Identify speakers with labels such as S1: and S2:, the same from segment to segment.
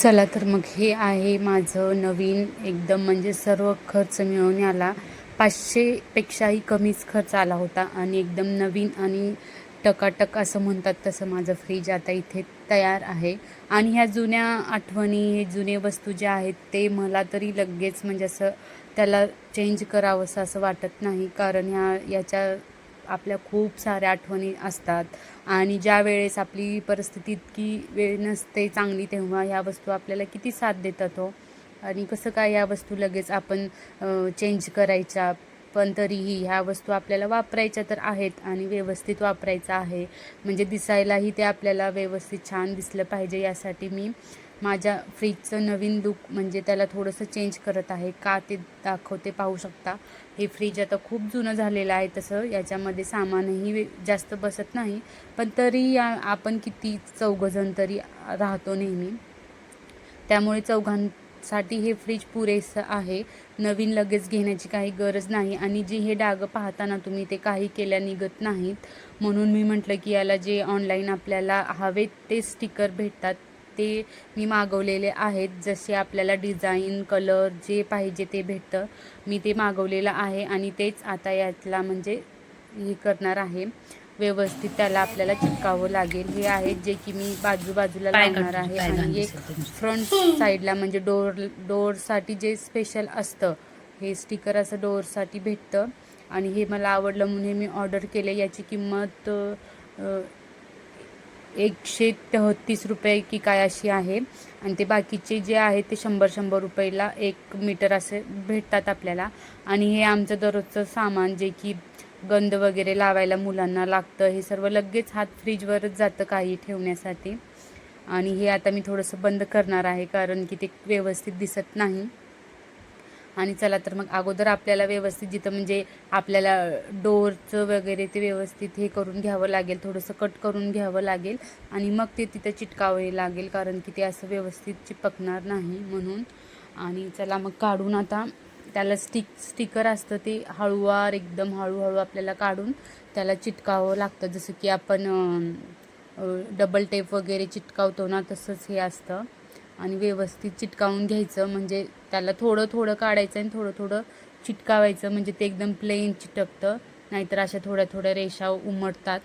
S1: चला तर मग हे आहे माझं नवीन एकदम म्हणजे सर्व खर्च मिळून आला पाचशेपेक्षाही कमीच खर्च आला होता. आणि एकदम नवीन आणि टकाटक असं म्हणतात तसं माझं फ्रीज आता इथे तयार आहे. आणि ह्या जुन्या आठवणी हे जुने वस्तू जे आहेत ते मला तरी लगेच म्हणजे असं त्याला चेंज करावंसं असं वाटत नाही. कारण ह्या याच्या आपल्या खूप साऱ्या आठवणी असतात. आणि ज्या वेळेस आपली परिस्थिती इतकी वेळ नसते चांगली तेव्हा ह्या वस्तू आपल्याला किती साथ देतात हो. आणि कसं काय या वस्तू लगेच आपण चेंज करायच्या पण तरीही ह्या वस्तू आपल्याला वापरायच्या तर आहेत आणि व्यवस्थित वापरायचं आहे. म्हणजे दिसायलाही ते आपल्याला व्यवस्थित छान दिसलं पाहिजे यासाठी मी माझ्या फ्रीजचं नवीन लुक म्हणजे त्याला थोडंसं चेंज करत आहे. का ते दाखवते पाहू शकता. हे फ्रीज आता खूप जुनं झालेलं आहे तसं. याच्यामध्ये सामानही जास्त बसत नाही. पण तरी या आपण किती चौघजण तरी राहतो नेहमी. त्यामुळे चौघांसाठी हे फ्रीज पुरेसं आहे. नवीन लगेच घेण्याची काही गरज नाही. आणि जे हे डागं पाहताना तुम्ही ते काही केल्या निघत नाहीत. म्हणून मी म्हटलं की याला जे ऑनलाईन आपल्याला हवे ते स्टिकर भेटतात ते मी मागवलेले आहेत. जसे आपल्याला डिझाईन कलर जे पाहिजे ते भेटतं. मी ते मागवलेलं आहे आणि तेच आता यातला म्हणजे हे करणार आहे. व्यवस्थित त्याला आपल्याला चिटकावं लागेल. हे आहेत जे की मी बाजू बाजूला
S2: पाय
S1: लावणार
S2: काढतो,
S1: आहे आणि एक. फ्रंट साईडला म्हणजे डोर डोअरसाठी जे स्पेशल असतं हे स्टिकर असं डोअरसाठी भेटतं. आणि हे मला आवडलं म्हणून हे मी ऑर्डर केले. याची किंमत एकशे तेहतीस रुपये की काय अशी आहे. आणि ते बाकीचे जे आहे ते शंभर शंभर रुपयाला एक मीटर असे भेटतात आपल्याला. आणि हे आमचं दररोजचं सामान जे की गंध वगैरे लावायला मुलांना लागतं हे सर्व लगेच हात फ्रीजवरच जातं काही ठेवण्यासाठी. आणि हे आता मी थोडंसं बंद करणार आहे कारण की ते व्यवस्थित दिसत नाही. आणि चला तर मग अगोदर आपल्याला व्यवस्थित जिथं म्हणजे आपल्याला डोअरचं वगैरे ते व्यवस्थित हे करून घ्यावं लागेल थोडंसं कट करून घ्यावं लागेल आणि मग ते तिथं चिटकावे लागेल कारण की ते असं व्यवस्थित चिपकणार नाही म्हणून. आणि चला मग काढून आता त्याला स्टिक स्टिकर असतं ते हळूवार एकदम हळूहळू आपल्याला काढून त्याला चिटकावं लागतं. जसं की आपण डबल टेप वगैरे चिटकावतो ना तसंच हे असतं. आणि व्यवस्थित चिटकावून घ्यायचं म्हणजे त्याला थोडं थोडं काढायचं आणि थोडं थोडं चिटकावायचं म्हणजे ते एकदम प्लेन चिटकतं. नाहीतर अशा थोड्या थोड्या रेषा उमटतात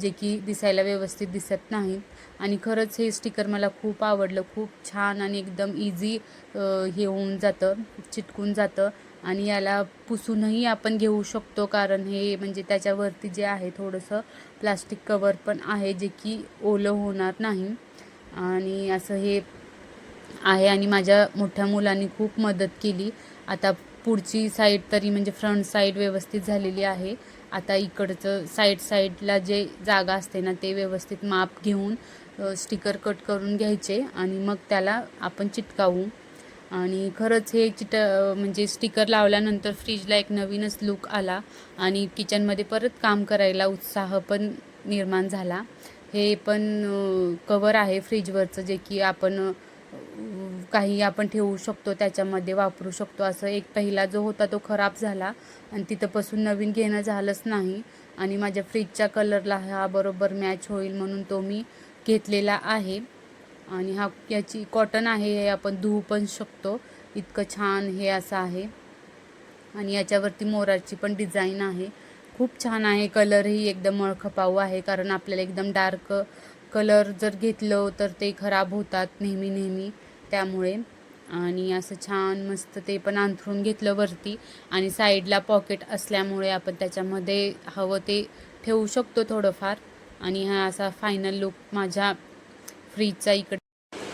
S1: जे की दिसायला व्यवस्थित दिसत नाहीत आणि खरंच हे स्टिकर मला खूप आवडलं. खूप छान आणि एकदम इझी हे होऊन जातं चिटकून जातं. आणि याला पुसूनही आपण घेऊ शकतो कारण हे म्हणजे त्याच्यावरती जे आहे थोडंसं प्लास्टिक कवर पण आहे जे की ओलं होणार नाही. आणि असं हे आहे आणि माझ्या मोठ्या मुलांनी खूप मदत केली. आता पुढची साईड तरी म्हणजे फ्रंट साईड व्यवस्थित झालेली आहे. आता इकडचं साईड साईडला जे जागा असते ना ते व्यवस्थित माप घेऊन स्टिकर कट करून घ्यायचे आणि मग त्याला आपण चिटकावू. आणि खरंच हे चिट म्हणजे स्टिकर लावल्यानंतर फ्रीजला एक नवीनच लुक आला आणि किचनमध्ये परत काम करायला उत्साह पण निर्माण झाला. हे पण कवर आहे फ्रीजवरचं जे की आपण काही आपण ठेवू शकतो त्याच्यामध्ये वापरू शकतो. असं एक पहिला जो होता तो खराब झाला आणि तिथंपासून नवीन घेणं झालंच नाही आणि माझ्या फ्रीजच्या कलरला हा बरोबर मॅच होईल म्हणून तो मी घेतलेला आहे. आणि हा याची कॉटन आहे हे आपण धुवू पण शकतो. इतकं छान हे असं आहे. आणि याच्यावरती मोराची पण डिझाईन आहे. खूप छान आहे. कलरही एकदम मळखपाऊ आहे कारण आपल्याला एकदम डार्क कलर जर घेतलं तर ते खराब होतात नेहमी नेहमी. त्यामुळे. आणि असं छान मस्त ते पण अंथरून घेतलं वरती. आणि साईडला पॉकेट असल्यामुळे आपण त्याच्यामध्ये हवं ते ठेवू शकतो थोडंफार. आणि हा असा फायनल लुक माझ्या फ्रीजचा इकडे.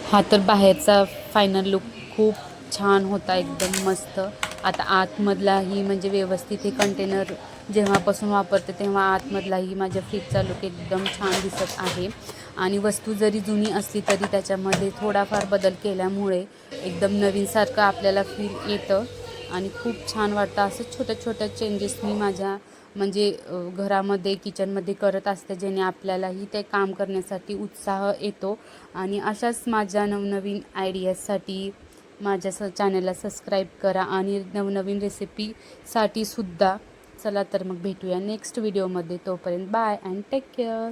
S1: हा तर बाहेरचा फायनल लुक खूप छान होता एकदम मस्त. आता आतमधलाही म्हणजे व्यवस्थित हे कंटेनर जेव्हापासून वापरते तेव्हा आतमधलाही माझ्या फ्रीजचा लुक एकदम छान दिसत आहे. आणि वस्तू जरी जुनी असली तरी त्याच्यामध्ये थोडाफार बदल केल्यामुळे एकदम नवीनसारखं आपल्याला फील येतं. आणि खूप छान वाटतं. असं छोट्या छोट्या चेंजेस मी माझ्या म्हणजे घरामध्ये किचनमध्ये करत असते ज्याने आपल्यालाही ते काम करण्यासाठी उत्साह येतो. आणि अशाच माझ्या नवनवीन आयडियाजसाठी माझ्या स चॅनलला सबस्क्राईब करा आणि नवनवीन रेसिपीसाठी सुद्धा चला तर मग भेटूया नेक्स्ट व्हिडिओमध्ये तोपर्यंत बाय अँड टेक केअर